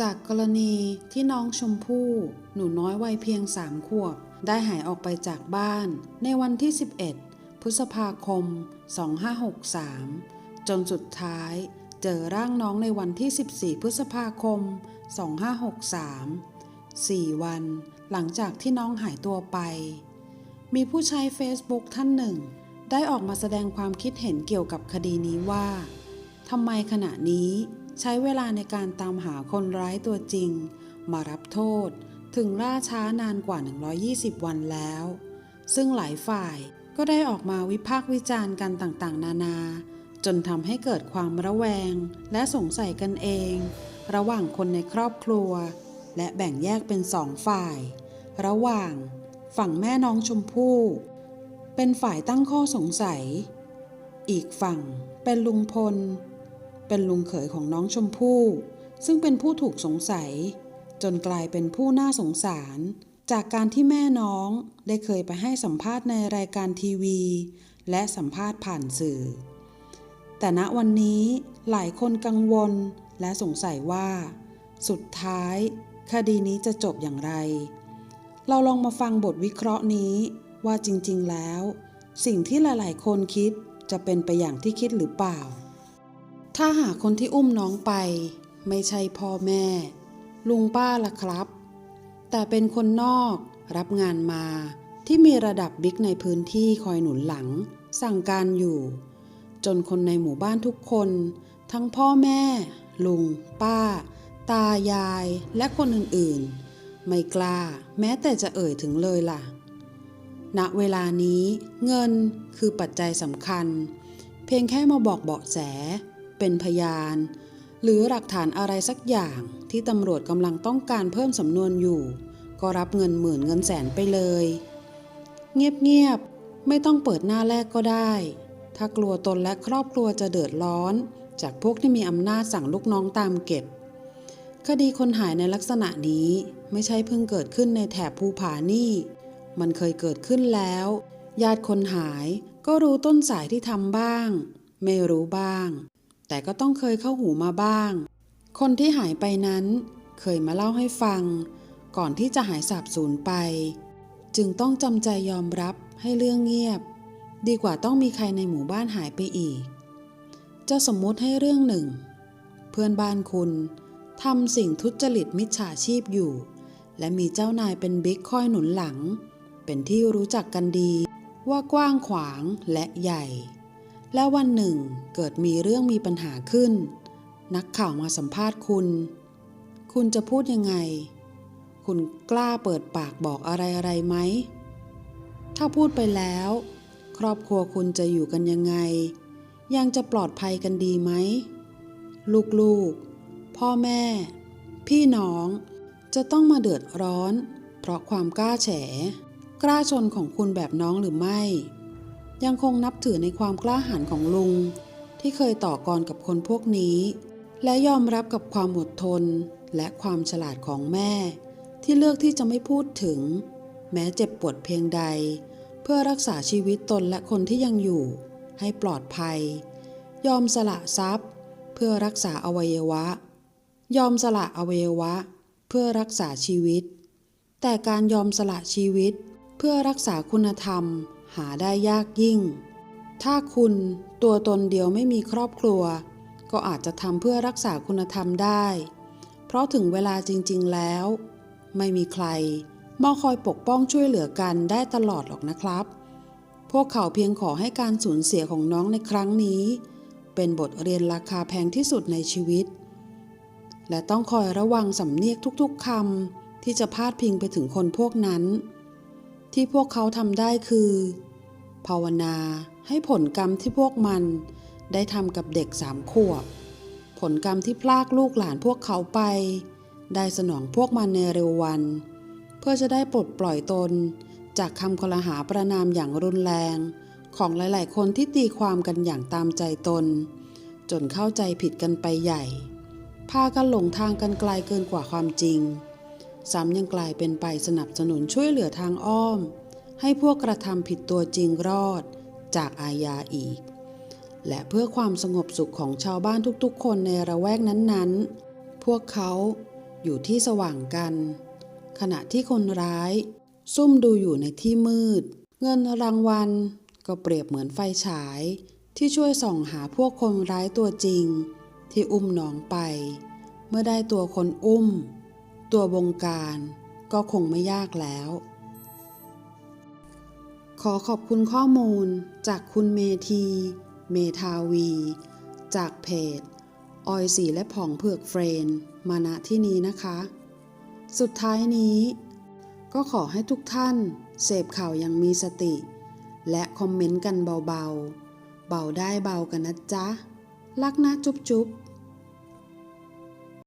จากกรณีที่น้องชมพู่ หนูน้อยวัยเพียงสามขวบ ได้หายออกไปจากบ้าน ในวันที่ 11 พฤษภาคม 2563 จนสุดท้ายเจอร่างน้องในวันที่ 14 พฤษภาคม 2563 4 วัน หลังจากที่น้องหายตัวไป มีผู้ใช้ Facebook ท่านหนึ่ง ได้ออกมาแสดงความคิดเห็นเกี่ยวกับคดีนี้ว่าทำไมขณะนี้ ใช้เวลาในการตามหาคนร้ายตัวจริง มารับโทษถึงล่าช้านานกว่า 120 วันแล้ว ซึ่งหลายฝ่ายก็ได้ออกมาวิพากษ์วิจารณ์กันต่างๆ นานา จนทำให้เกิดความระแวงและสงสัยกันเอง ระหว่างคนในครอบครัว และแบ่งแยกเป็นสองฝ่าย ระหว่างฝั่งแม่น้องชมพู่ เป็นฝ่ายตั้งข้อสงสัย อีกฝั่งเป็นลุงพล เป็นลุงเขยของน้องชมพู่ ซึ่งเป็นผู้ถูกสงสัย จนกลายเป็นผู้น่าสงสาร จากการที่แม่น้องได้เคยไปให้สัมภาษณ์ในรายการทีวี และสัมภาษณ์ผ่านสื่อ แต่ณวันนี้หลายคนกังวลและสงสัยว่า สุดท้าย คดีนี้จะจบอย่างไร เราลองมาฟังบทวิเคราะห์นี้ว่าจริงๆแล้ว สิ่งที่หลายๆ คนคิดจะเป็นไปอย่างที่คิดหรือเปล่า ถ้าหากคนที่อุ้มน้องไป ไม่ใช่พ่อแม่ ลุงป้าล่ะครับ แต่เป็นคนนอกรับงานมาที่มีระดับบิ๊กในพื้นที่คอยหนุนหลัง สั่งการอยู่ จนคนในหมู่บ้านทุกคน ทั้งพ่อแม่ ลุง ป้า ตายาย และคนอื่นๆ ไม่กล้า แม้แต่จะเอ่ยถึงเลยล่ะ ณเวลานี้เงินคือปัจจัยสำคัญ เพียงแค่มาบอกเบาะแส เป็นพยาน หรือหลักฐานอะไรสักอย่างที่ตำรวจกำลังต้องการเพิ่มสำนวนอยู่ ก็รับเงินหมื่นเงินแสนไปเลย เงียบๆไม่ต้องเปิดหน้าแรกก็ได้ ถ้ากลัวตนและครอบครัวจะเดือดร้อน จากพวกที่มีอำนาจสั่งลูกน้องตามเก็บ คดีคนหายในลักษณะนี้ไม่ใช่เพิ่งเกิดขึ้นในแถบภูผานี่ มันเคยเกิดขึ้นแล้ว ญาติคนหายก็รู้ต้นสายที่ทำบ้าง ไม่รู้บ้าง แต่ก็ต้องเคยเข้าหูมาบ้าง คนที่หายไปนั้นเคยมาเล่าให้ฟัง ก่อนที่จะหายสาบสูญไป จึงต้องจำใจยอมรับให้เรื่องเงียบ ดีกว่าต้องมีใครในหมู่บ้านหายไปอีก จะสมมติให้เรื่องหนึ่ง เพื่อนบ้านคุณทำสิ่งทุจริตมิจฉาชีพอยู่ และมีเจ้านายเป็นบิ๊กคอยหนุนหลัง เป็นที่รู้จักกันดีว่ากว้างขวางและใหญ่ และวันหนึ่งเกิดมีเรื่องมีปัญหาขึ้น นักข่าวมาสัมภาษณ์คุณ คุณจะพูดยังไง คุณกล้าเปิดปากบอกอะไรอะไรไหม ถ้าพูดไปแล้ว ครอบครัวคุณจะอยู่กันยังไง ยังจะปลอดภัยกันดีไหม ลูกๆ พ่อแม่ พี่น้อง จะต้องมาเดือดร้อน เพราะความกล้าแฉ กล้าชนของคุณแบบน้องหรือไม่ ยังคงนับถือในความกล้าหาญของลุง ที่เคยต่อกรกับคนพวกนี้ และยอมรับกับความอดทนและความฉลาดของแม่ ที่เลือกที่จะไม่พูดถึง แม้เจ็บปวดเพียงใด เพื่อรักษาชีวิตตนและคนที่ยังอยู่ ให้ปลอดภัย ยอมสละทรัพย์ เพื่อรักษาอวัยวะ ยอมสละอวัยวะ เพื่อรักษาชีวิต แต่การยอมสละชีวิต เพื่อรักษาคุณธรรม หาได้ยากยิ่ง ถ้าคุณตัวตนเดียวไม่มีครอบครัว ก็อาจจะทำเพื่อรักษาคุณธรรมได้ เพราะถึงเวลาจริง ๆ แล้ว ไม่มีใครมาคอยปกป้องช่วยเหลือกันได้ตลอดหรอกนะครับ พวกเขาเพียงขอให้การสูญเสียของน้องในครั้งนี้ เป็นบทเรียนราคาแพงที่สุดในชีวิต และต้องคอยระวังสำเนียกทุกๆคำที่จะพาดพิงไปถึงคนพวกนั้น ที่พวกเขาทำได้คือ ภาวนาให้ผลกรรมที่พวกมันได้ทำกับเด็กสามขวบ ผลกรรมที่พลากลูกหลานพวกเขาไป ได้สนองพวกมันในเร็ววัน เพื่อจะได้ปลดปล่อยตน จากคำคลหาประนามอย่างรุนแรง ของหลายๆ คนที่ตีความกันอย่างตามใจตน จนเข้าใจผิดกันไปใหญ่ พากันหลงทางกันไกลเกินกว่าความจริง ซ้ำยังกลายเป็นไปสนับสนุนช่วยเหลือทางอ้อม ให้พวกกระทำผิดตัวจริงรอดจากอาญาอีก และเพื่อความสงบสุขของชาวบ้านทุกๆ คนในระแวกนั้นๆ พวกเขาอยู่ที่สว่างกัน ขณะที่คนร้าย ซุ่มดูอยู่ในที่มืด เงินรางวัลก็เปรียบเหมือนไฟฉาย ที่ช่วยส่องหาพวกคนร้ายตัวจริง ที่อุ้มน้องไป เมื่อได้ตัวคนอุ้ม ตัวบงการก็คงไม่ยากแล้ว ขอขอบคุณข้อมูลจากคุณเมทีเมทาวี จากเพจ ออยสีและผ่องเผือกเฟรน มาณที่นี้นะคะ สุดท้ายนี้ ก็ขอให้ทุกท่านเสพข่าวอยังมีสติ และคอมเมนต์กันเบาๆ เบาได้เบากันนะจ๊ะ รักนะจุ๊บๆ